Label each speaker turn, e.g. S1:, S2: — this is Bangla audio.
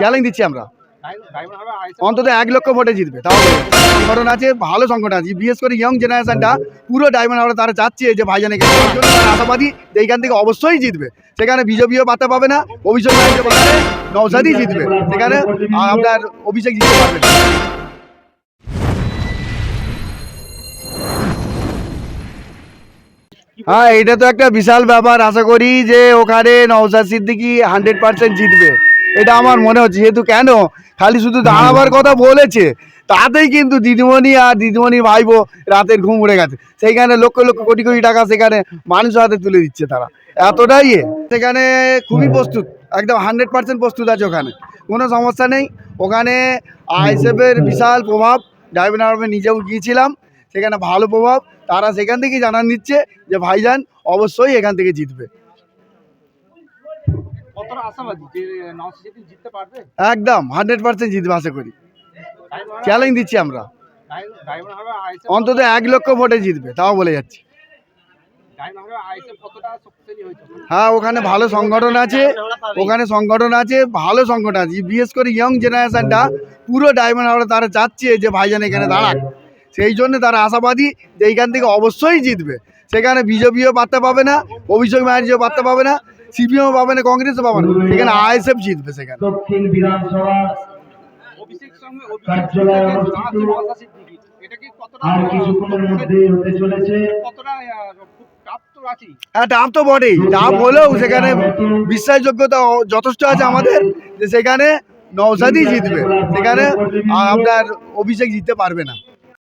S1: চ্যালেঞ্জ দিচ্ছি আমরা। অন্তত এক লক্ষ ভোটে জিতবে, তাও সংগঠন আছে, ভালো সংগঠন আছে। বিশেষ করে ইয়ং জেনারেশনটা পুরো ডায়মন্ড হাওড়া তারা চাচ্ছে যে ভাইজান আশাবাদী এইখান থেকে অবশ্যই জিতবে। সেখানে বিজেপিও পাত্তা পাবে না, অভিষেক নৌসাদি জিতবে। সেখানে আপনার অভিষেক জিততে পারবে হ্যাঁ এটা তো একটা বিশাল ব্যাপার। আশা করি যে ওখানে নওসাদ সিদ্দিকি হান্ড্রেড পার্সেন্ট জিতবে। এটা আমার মনে হচ্ছে, যেহেতু কেন? খালি শুধু দাঁড়াবার কথা বলেছে, তাতেই কিন্তু দিদিমণি আর দিদিমণি ভাইবো রাতের ঘুম উড়ে গেছে। সেইখানে লক্ষ লক্ষ কোটি কোটি টাকা সেখানে মানুষের হাতে তুলে দিচ্ছে তারা। এতটাই সেখানে খুবই প্রস্তুত, একদম হান্ড্রেড পার্সেন্ট প্রস্তুত আছে ওখানে। কোনো সমস্যা নেই। ওখানে আইসেফের বিশাল প্রভাব ডাইভিন আর্মে নিজেও গিয়েছিলাম, সেখানে ভালো প্রভাব। তারা সেখান থেকেই জানান দিচ্ছে যে ভাইজান অবশ্যই এখান থেকে জিতবে
S2: কতটা আশাবাদী যে নওশাদ সিদ্দিকী জিততে পারবে
S1: একদম হান্ড্রেড পার্সেন্ট জিতবে আশা করি। চ্যালেঞ্জ দিচ্ছি আমরা। অন্তত এক লক্ষ ভোটে জিতবে তাও বলে যাচ্ছি। হ্যাঁ ওখানে ভালো সংগঠন আছে ওখানে সংগঠন আছে ভালো সংগঠন আছে। বিশেষ করে ইয়ং জেনারেশনটা পুরো ডায়মন্ড হাওড়া তারা চাচ্ছে যে ভাইজান এখানে দাঁড়াক সেই জন্য তারা আশাবাদী যে এইখান থেকে অবশ্যই জিতবে। সেখানে বিজেপিও পাত্তা পাবে না অভিষেক ব্যানার্জিও পাত্তা পাবে না। সিপিএমও পাবে না কংগ্রেসও পাবে না। সেখানে আইএসএফ জিতবে সেখানে।
S3: দক্ষিণ বিধানসভা
S2: অভিষেক সঙ্গে
S3: আর কিছুক্ষণের হতে চলেছে।
S2: কতটা
S1: হ্যাঁ টাপ তো বটেই। টাপ হলেও সেখানে বিশ্বাসযোগ্যতা যথেষ্ট আছে আমাদের যে সেখানে নৌসাদি জিতবে। সেখানে আপনার অভিষেক জিততে পারবে না।